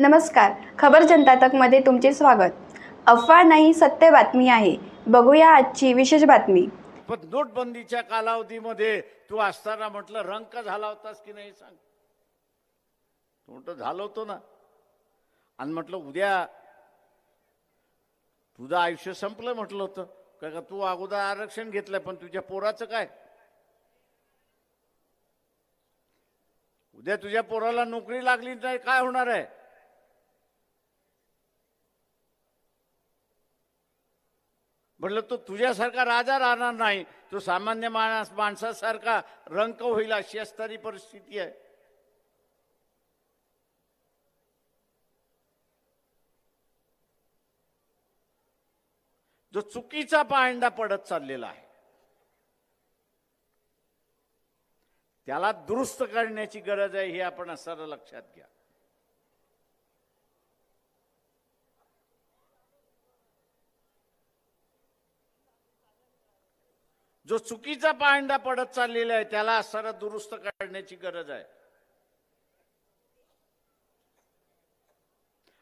नमस्कार. खबर जनता तकमध्ये तुमचे स्वागत. अफवा नाही सत्य बातमी आहे. बघूया आजची विशेष बातमी. पण नोटबंदीच्या कालावधीमध्ये तू असताना म्हटलं रंक झाला होतास की नाही सांग. तू म्हटलं झालं होतो ना. आणि म्हटलं उद्या तुझं आयुष्य संपलं म्हटलं होतं. का का तू अगोदर आरक्षण घेतलं पण तुझ्या पोराचं काय? उद्या तुझ्या पोराला नोकरी लागली नाही काय होणार आहे? म्हटलं तो तुझ्यासारखा राजा राहणार नाही. तो सामान्य माणस माणसासारखा रंक होईल अशी असणारी परिस्थिती आहे. जो चुकीचा पायंडा पडत चाललेला आहे त्याला दुरुस्त करण्याची गरज आहे हे आपण असं लक्षात घ्या. जो चुकीचा पांडा पडत चाललेला आहे त्याला असताना दुरुस्त करण्याची गरज आहे.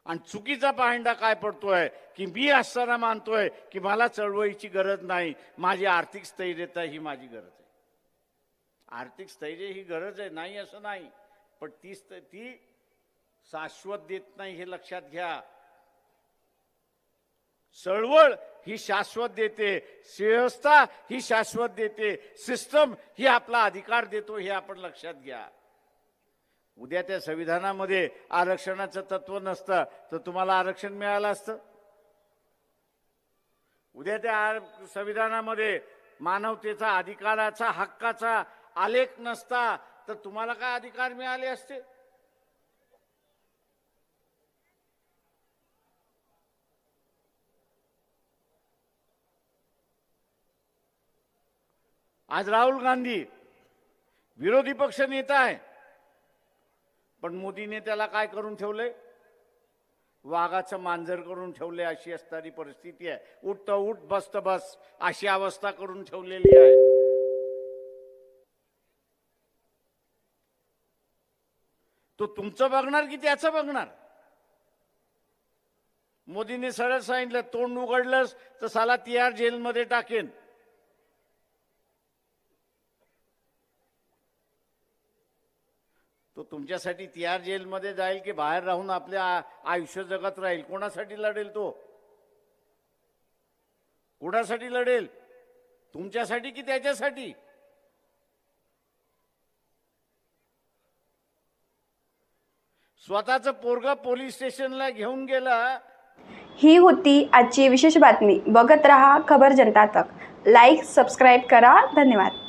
आणि चुकीचा पायंडा काय पडतोय? की मी असताना मानतोय की मला चळवळीची गरज नाही माझी आर्थिक स्थैर्यता ही माझी गरज आहे. आर्थिक स्थैर्य ही गरज आहे नाही असं नाही. पण ती ती शाश्वत देत नाही हे लक्षात घ्या. चळवळ ही शाश्वत देते. व्यवस्था ही शाश्वत देते. सिस्टम ही आपला अधिकार देतो हे आपण लक्षात घ्या. उद्या त्या संविधानामध्ये आरक्षणाचं तत्व नसतं तर तुम्हाला आरक्षण मिळालं असतं? उद्या त्या संविधानामध्ये मानवतेचा अधिकाराचा हक्काचा आलेख नसता तर तुम्हाला काय अधिकार मिळाले असते? आज राहुल गांधी विरोधी पक्ष नेता आहे. पण मोदीने त्याला काय करून ठेवलंय? वाघाचं मांजर करून ठेवले अशी असणारी परिस्थिती आहे. उठत उठ बसत बस अशी अवस्था करून ठेवलेली आहे. तो तुमचं बघणार की त्याचं बघणार? मोदीने सरळ सांगितलं तोंड उघडलंच तर साला तिहार जेलमध्ये टाकेन. तो तुमच्यासाठी तिहार जेलमध्ये जाईल की बाहेर राहून आपल्या आयुष्य जगत राहील? कोणासाठी लढेल तो? कोणासाठी लढेल? तुमच्यासाठी की त्याच्यासाठी? स्वतःचं पोरग पोलीस स्टेशनला घेऊन गेला. ही होती आजची विशेष बातमी. बघत रहा खबर जनता तक. लाईक सबस्क्राईब करा. धन्यवाद.